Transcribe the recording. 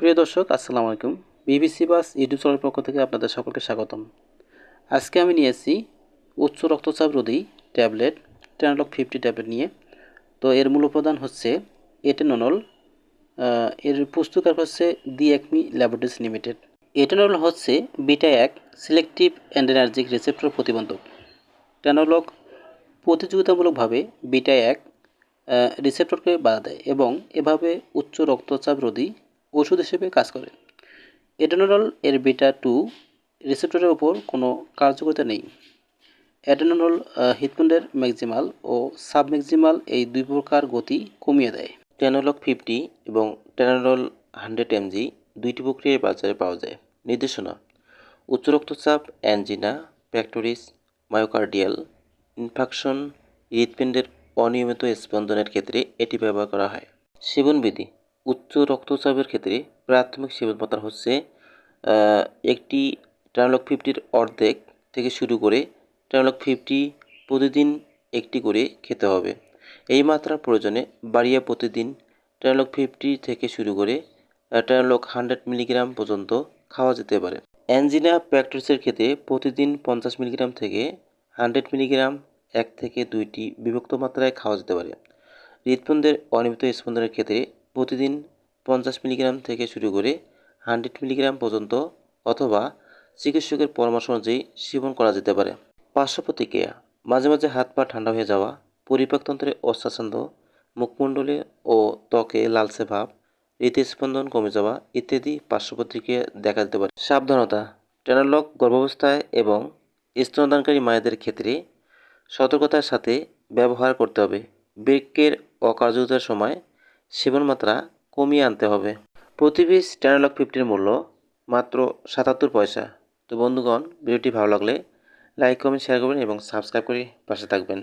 প্রিয় দর্শক, আসসালামু আলাইকুম। বিবিসি বাস ইউটিউব চ্যানেলের পক্ষ থেকে আপনাদের সকলকে স্বাগতম। আজকে আমি নিয়ে এসেছি উচ্চ রক্তচাপ রোধী ট্যাবলেট টেনালক ফিফটি ট্যাবলেট নিয়ে। তো এর মূল উপাদান হচ্ছে এটেনল এর পুস্তকার হচ্ছে the Acme laboratories limited. Atenolol হচ্ছে বিটা এক সিলেক্টিভ অ্যান্ড এনার্জিক রিসেপ্টর প্রতিবন্ধক। টেনালক প্রতিযোগিতামূলকভাবে বিটা এক রিসেপ্টরকে বাধা দেয় এবং এভাবে উচ্চ রক্তচাপ রোধী ওষুধ হিসেবে কাজ করে। এডেনোডল এর বিটা টু রিসেপ্টরের ওপর কোনো কার্যকারিতা নেই। অ্যাডেনোডল হৃৎপিণ্ডের ম্যাক্সিমাল ও সাবম্যাক্সিমাল এই দুই প্রকার গতি কমিয়ে দেয়। টেনোলক ফিফটি এবং টেনোলল হান্ড্রেড এমজি দুইটি প্রক্রিয়ায় বাজারে পাওয়া যায়। নির্দেশনা, উচ্চ রক্তচাপ অ্যানজিনা প্যাক্টোরিস, মায়োকার্ডিয়াল ইনফাকশন, হৃৎপিণ্ডের অনিয়মিত স্পন্দনের ক্ষেত্রে এটি ব্যবহার করা হয়। সেবনবিধি উচ্চ রক্তচাপের ক্ষেত্রে প্রাথমিক সেবন মাত্রা হচ্ছে একটি টেনোলক ফিফটির অর্ধেক থেকে শুরু করে টেনোলক ফিফটি প্রতিদিন একটি করে খেতে হবে। এই মাত্রার প্রয়োজনে বাড়িয়ে প্রতিদিন টেনোলক ফিফটি থেকে শুরু করে টেনোলক হান্ড্রেড মিলিগ্রাম পর্যন্ত খাওয়া যেতে পারে। অ্যানজিনা প্যাক্টোরিসের ক্ষেত্রে প্রতিদিন পঞ্চাশ মিলিগ্রাম থেকে হান্ড্রেড মিলিগ্রাম এক থেকে দুইটি বিভক্ত মাত্রায় খাওয়া যেতে পারে। হৃৎপিণ্ডের অনিয়মিত স্পন্দনের ক্ষেত্রে প্রতিদিন পঞ্চাশ মিলিগ্রাম থেকে শুরু করে হান্ড্রেড মিলিগ্রাম পর্যন্ত অথবা চিকিৎসকের পরামর্শ অনুযায়ী সেবন করা যেতে পারে। পার্শ্ব প্রতিক্রিয়া, মাঝে মাঝে হাত পা ঠান্ডা হয়ে যাওয়া, পরিপাকতন্ত্রে অস্বাচ্ছন্দ্য মুখমণ্ডলে ও ত্বকে লালচে ভাব, হৃদস্পন্দন কমে যাওয়া ইত্যাদি পার্শ্ব প্রতিক্রিয়া দেখা যেতে পারে। সাবধানতা টেনালক গর্ভাবস্থায় এবং স্তনদানকারী মায়েদের ক্ষেত্রে সতর্কতার সাথে ব্যবহার করতে হবে। বৃক্কের অকার্যতার সময় সেবন মাত্রা কমিয়ে আনতে হবে। প্রতি পিস টেনালক ফিফটির মূল্য মাত্র সাতাত্তর পয়সা। তো বন্ধুগণ, ভিডিওটি ভালো লাগলে লাইক, কমেন্ট শেয়ার করবেন এবং সাবস্ক্রাইব করে পাশে থাকবেন।